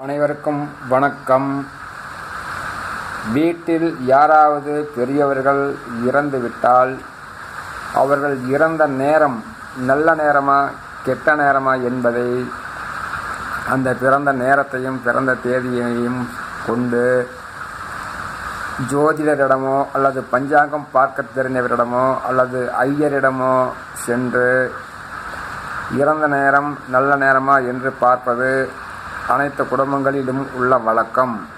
அனைவருக்கும் வணக்கம். வீட்டில் யாராவது பெரியவர்கள் இறந்துவிட்டால் அவர்கள் இறந்த நேரம் நல்ல நேரமா கெட்ட நேரமா என்பதை அந்த பிறந்த நேரத்தையும் பிறந்த தேதியையும் கொண்டு ஜோதிடரிடமோ அல்லது பஞ்சாங்கம் பார்க்க தெரிந்தவரிடமோ அல்லது ஐயரிடமோ சென்று இறந்த நேரம் நல்ல நேரமா என்று பார்ப்பது அனைத்து குடும்பங்களிலும் உள்ள வழக்கம்.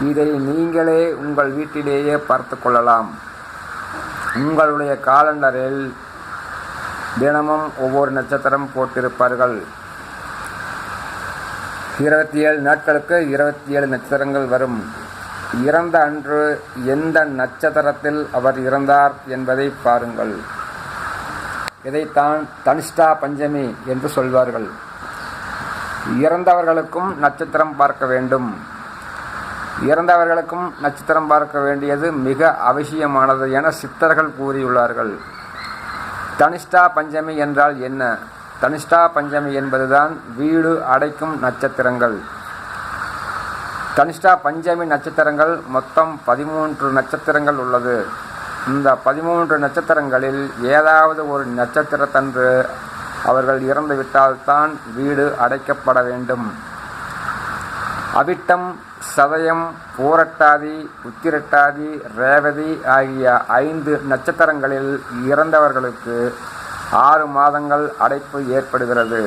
இதை நீங்களே உங்கள் வீட்டிலேயே பார்த்து கொள்ளலாம். உங்களுடைய காலண்டரில் தினமும் ஒவ்வொரு நட்சத்திரம் போட்டிருப்பார்கள். இருபத்தி ஏழு நாட்களுக்கு இருபத்தி ஏழு நட்சத்திரங்கள் வரும். இறந்த அன்று எந்த நட்சத்திரத்தில் அவர் இறந்தார் என்பதை பாருங்கள். இதைத்தான் தனிஷ்டா பஞ்சமி என்று சொல்வார்கள். இறந்தவர்களுக்கும் நட்சத்திரம் பார்க்க வேண்டும். இறந்தவர்களுக்கும் நட்சத்திரம் பார்க்க வேண்டியது மிக அவசியமானது என சித்தர்கள் கூறியுள்ளார்கள். தனிஷ்டா பஞ்சமி என்றால் என்ன? தனிஷ்டா பஞ்சமி என்பதுதான் வீடு அடைக்கும் நட்சத்திரங்கள். தனிஷ்டா பஞ்சமி நட்சத்திரங்கள் மொத்தம் பதிமூன்று நட்சத்திரங்கள் உள்ளது. இந்த பதிமூன்று நட்சத்திரங்களில் ஏதாவது ஒரு நட்சத்திரத்தன்று அவர்கள் இறந்துவிட்டால்தான் வீடு அடைக்கப்பட வேண்டும். அவிட்டம் சதயம் பூரட்டாதி உத்திரட்டாதி ரேவதி ஆகிய ஐந்து நட்சத்திரங்களில் இறந்தவர்களுக்கு ஆறு மாதங்கள் அடைப்பு ஏற்படுகிறது.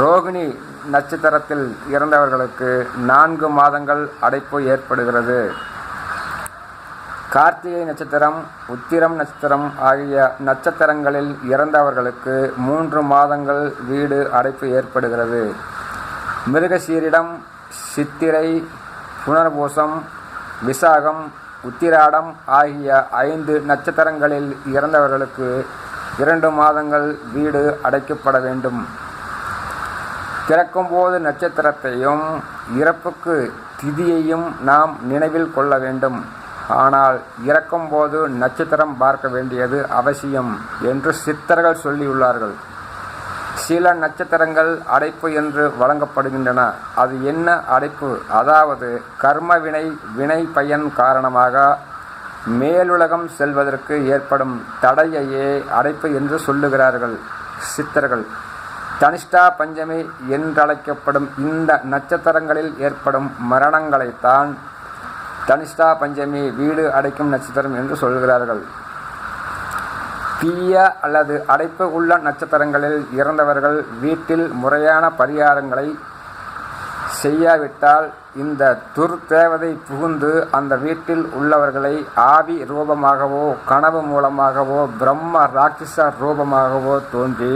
ரோகிணி நட்சத்திரத்தில் இறந்தவர்களுக்கு நான்கு மாதங்கள் அடைப்பு ஏற்படுகிறது. கார்த்திகை நட்சத்திரம் உத்திரம் நட்சத்திரம் ஆகிய நட்சத்திரங்களில் இறந்தவர்களுக்கு மூன்று மாதங்கள் வீடு அடைப்பு ஏற்படுகிறது. மிருகசீரிடம் சித்திரை புனர்பூசம் விசாகம் உத்திராடம் ஆகிய ஐந்து நட்சத்திரங்களில் இறந்தவர்களுக்கு இரண்டு மாதங்கள் வீடு அடைக்கப்பட வேண்டும். பிறக்கும்போது நட்சத்திரத்தையும் இறப்புக்கு திதியையும் நாம் நினைவில் கொள்ள வேண்டும். ஆனால் இறக்கும்போது நட்சத்திரம் பார்க்க வேண்டியது அவசியம் என்று சித்தர்கள் சொல்லியுள்ளார்கள். சில நட்சத்திரங்கள் அடைப்பு என்று வழங்கப்படுகின்றன. அது என்ன அடைப்பு? அதாவது கர்ம வினை வினை பயன் காரணமாக மேலுலகம் செல்வதற்கு ஏற்படும் தடையையே அடைப்பு என்று சொல்லுகிறார்கள் சித்தர்கள். தனிஷ்டா பஞ்சமி என்றழைக்கப்படும் இந்த நட்சத்திரங்களில் ஏற்படும் மரணங்களைத்தான் தனிஷ்டா பஞ்சமி வீடு அடைக்கும் நட்சத்திரம் என்று சொல்கிறார்கள். தீய அல்லது அடைப்பு உள்ள நட்சத்திரங்களில் இறந்தவர்கள் வீட்டில் முறையான பரிகாரங்களை செய்யாவிட்டால் இந்த துர்தேவதை புகுந்து அந்த வீட்டில் உள்ளவர்களை ஆவி ரூபமாகவோ கனவு மூலமாகவோ பிரம்ம ராட்சச ரூபமாகவோ தோன்றி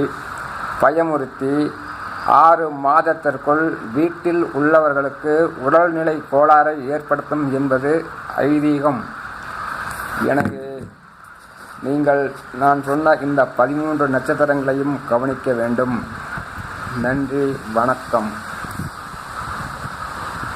பயமுறுத்தி ஆறு மாதத்திற்குள் வீட்டில் உள்ளவர்களுக்கு உடல்நிலை கோளாறை ஏற்படுத்தும் என்பது ஐதீகம். எனவே நீங்கள் நான் சொன்ன இந்த பதிமூன்று நட்சத்திரங்களையும் கவனிக்க வேண்டும். நன்றி வணக்கம்.